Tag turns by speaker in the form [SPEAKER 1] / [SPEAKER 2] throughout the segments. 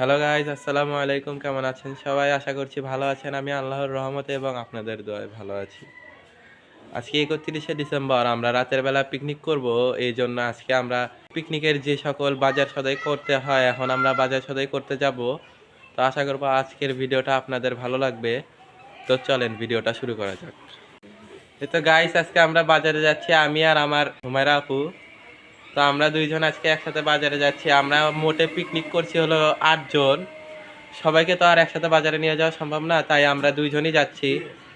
[SPEAKER 1] Hello guys আসসালামু আলাইকুম কেমন আছেন সবাই? আশা করছি ভালো আছেন। আমি আল্লাহর রহমতে এবং আপনাদের দোয়ায় ভালো আছি। আজকে একত্রিশে ডিসেম্বর। আমরা রাতের বেলা পিকনিক করব। এই জন্য আজকে আমরা পিকনিকের যে সকল বাজার সদাই করতে হয়, এখন আমরা বাজার সদাই করতে যাব। তো আশা করব আজকের ভিডিওটা আপনাদের ভালো লাগবে। তো চলেন ভিডিওটা শুরু করা যাক। এই তো গাইস আজকে আমরা বাজারে যাচ্ছি। আমি আর আমার হুমায়রা আপু। তো আমরা দুইজন আজকে একসাথে বাজারে যাচ্ছি। আমরা মোটে পিকনিক করছি হলো আটজন সবাইকে তো আর একসাথে বাজারে নিয়ে যাওয়া সম্ভব না, তাই আমরা দুইজনই যাচ্ছি।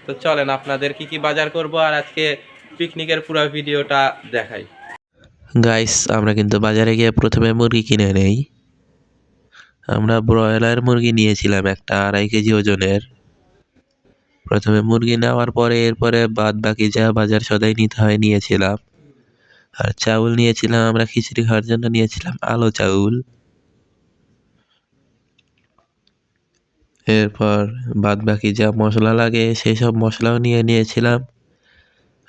[SPEAKER 1] তো চলেন, আপনাদের কি কি বাজার করব আর আজকে পিকনিকের পুরো ভিডিওটা দেখাই।
[SPEAKER 2] গাইস আমরা কিন্তু বাজারে গিয়ে প্রথমে মুরগি কিনে নেই। আমরা ব্রয়লার মুরগি নিয়েছিলাম একটা আড়াই কেজি ওজনের। প্রথমে মুরগি নেওয়ার পরে এরপরে বাদ বাকি যা বাজার সদাই নিতে হয় নিয়েছিলাম। আর চাউল নিয়েছিলাম, আমরা খিচুড়ি খাওয়ার জন্য নিয়েছিলাম আলো চাউল। এরপর বাদ বাকি যা মশলা লাগে সেই সব মশলাও নিয়ে নিয়েছিলাম।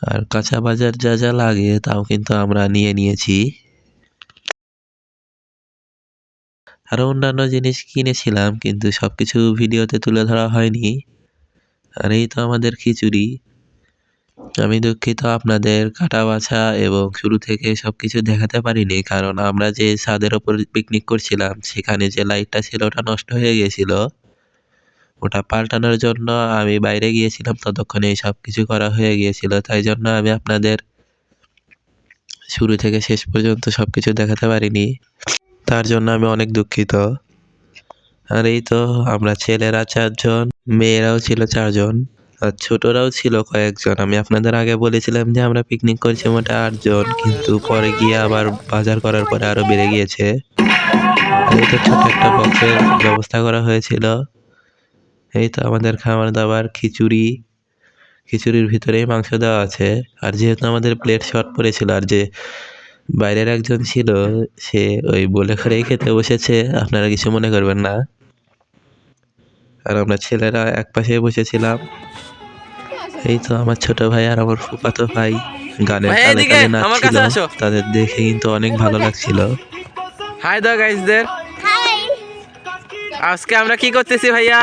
[SPEAKER 2] আর কাঁচা বাজার যা যা লাগে, তাও কিন্তু আমরা নিয়ে নিয়েছি। আরও অন্যান্য জিনিস কিনেছিলাম, কিন্তু সব কিছু ভিডিওতে তুলে ধরা হয়নি। আর এই তো আমাদের খিচুড়ি। আমি দুঃখিত, আপনাদের কাটা বাছা এবং শুরু থেকে সব কিছু দেখাতে পারিনি কারণ আমরা যে ছাদের ওপর পিকনিক করছিলাম, সেখানে যে লাইটটা ছিল ওটা নষ্ট হয়ে গিয়েছিল ওটা পাল্টানোর জন্য আমি বাইরে গিয়েছিলাম, ততক্ষণে সব কিছু করা হয়ে গিয়েছিল। তাই জন্য আমি আপনাদের শুরু থেকে শেষ পর্যন্ত সব কিছু দেখাতে পারিনি। তার জন্য আমি অনেক দুঃখিত। আর এই তো, আমরা ছেলেরা চারজন মেয়েরাও ছিল চারজন। আর ছোটরাও ছিল কয়েকজন। আমি আপনাদের আগে বলেছিলাম যে আমরা পিকনিক করছি মোটে আটজন, কিন্তু পরে গিয়ে আবার বাজার করার পরে আরও বেড়ে গিয়েছে। ছোট একটা বক্সের ব্যবস্থা করা হয়েছিল। এই তো আমাদের খাবার দাবার, খিচুড়ি, খিচুড়ির ভিতরেই মাংস দেওয়া আছে। আর যেহেতু আমাদের প্লেট শর্ট পড়েছিল, আর যে বাইরের একজন ছিল, সে ওই বলে করেই খেতে বসেছে। আপনারা কিছু মনে করবেন না। আর আমরা ছেলেরা এক পাশে বসেছিলাম। এই তো আমার ছোট ভাই আর আমার ফুফাতো ভাই গানের তালে তালে নাচছিল। তাদের দেখে কিন্তু অনেক ভালো লাগছিল।
[SPEAKER 1] হাই দা গাইজদের আজকে আমরা কি করতেছি ভাইয়া?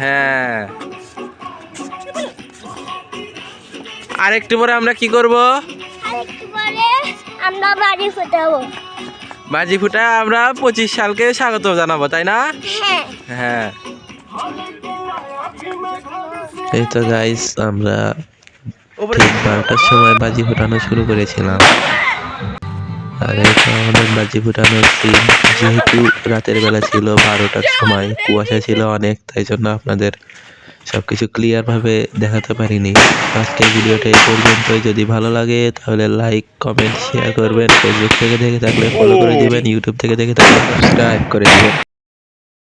[SPEAKER 1] হ্যাঁ। আর একটু পরে আমরা কি করব?
[SPEAKER 3] পরে আমরা বাড়ি ফোটাবো
[SPEAKER 1] বাজি ফুটা আমরা পঁচিশ সালকে স্বাগত জানাব তাই না?
[SPEAKER 3] হ্যাঁ।
[SPEAKER 1] হ্যাঁ।
[SPEAKER 2] এই তো গাইস আমরা ঠিক বারোটার সময় বাজি ফুটানো শুরু করেছিলাম। আর এই তো আমাদের বাজি ফোটানোর সিন যেহেতু রাতের বেলা ছিল বারোটার সময় কুয়াশা ছিল অনেক তাই জন্য আপনাদের সবকিছু ক্লিয়ার ভাবে দেখাতে পারিনি। আজকের ভিডিওটা এই পর্যন্তই। যদি ভালো লাগে তাহলে লাইক কমেন্ট শেয়ার করবেন। ফেসবুক থেকে দেখে থাকলে ফলো করে দিবেন ইউটিউব থেকে দেখে থাকলে সাবস্ক্রাইব করে দিবেন।